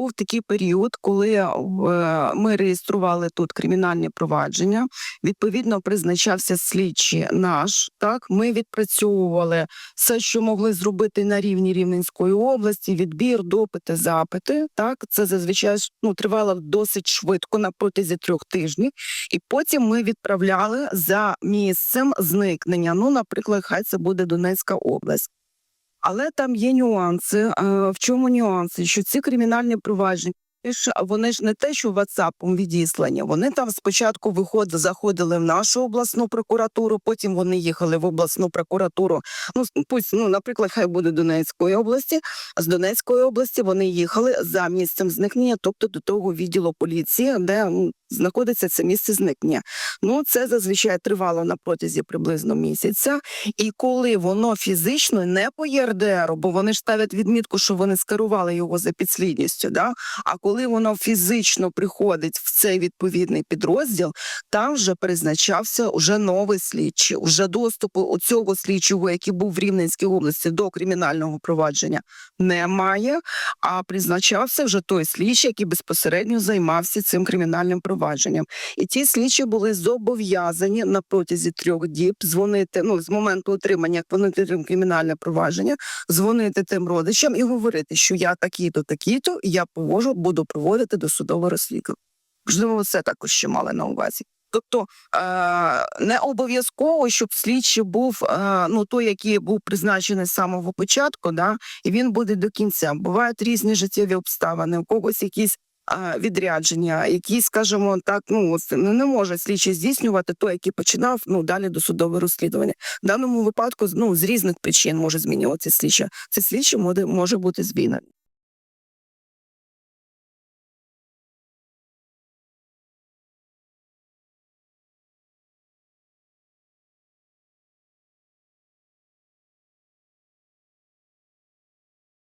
був такий період, коли е, ми реєстрували тут кримінальні провадження. Відповідно, призначався слідчий наш. Так, ми відпрацьовували все, що могли зробити на рівні Рівненської області: відбір, допити, запити. Так, це зазвичай ну, тривало досить швидко на протязі трьох тижнів. І потім ми відправляли за місцем зникнення. Ну, наприклад, хай це буде Донецька область. Але там є нюанси. Е, В чому нюанси? Що ці кримінальні провадження ж, вони ж не те, що WhatsApp відіслані. Вони там спочатку виходили, заходили в нашу обласну прокуратуру, потім вони їхали в обласну прокуратуру. Ну, пусть, ну, наприклад, хай буде Донецької області. З Донецької області вони їхали за місцем зникнення, тобто до того відділу поліції, де знаходиться це місце зникнення. Ну, це зазвичай тривало на протязі приблизно місяця. І коли воно фізично не по ЄРДРу, бо вони ж ставлять відмітку, що вони скерували його за підслідністю, да? а коли воно фізично приходить в цей відповідний підрозділ, там вже призначався уже новий слідчий, вже доступу у цього слідчого, який був в Рівненській області до кримінального провадження, немає. А призначався вже той слідчий, який безпосередньо займався цим кримінальним провадженням. І ті слідчі були зобов'язані на протязі трьох діб дзвонити. Ну з моменту отримання як кримінальне провадження, дзвонити тим родичам і говорити, що я такий-то, такий-то, я повожу, буду проводити досудове розслідування. Можливо, це також ще мали на увазі. Тобто е, не обов'язково, щоб слідчий був е, ну той, який був призначений з самого початку, да, і він буде до кінця. Бувають різні життєві обставини, у когось якісь е, відрядження, які, скажімо так, ну не може слідчий здійснювати той, який починав ну далі досудове розслідування. В даному випадку ну з різних причин може змінюватися слідча. Це слідчий може бути звільнений.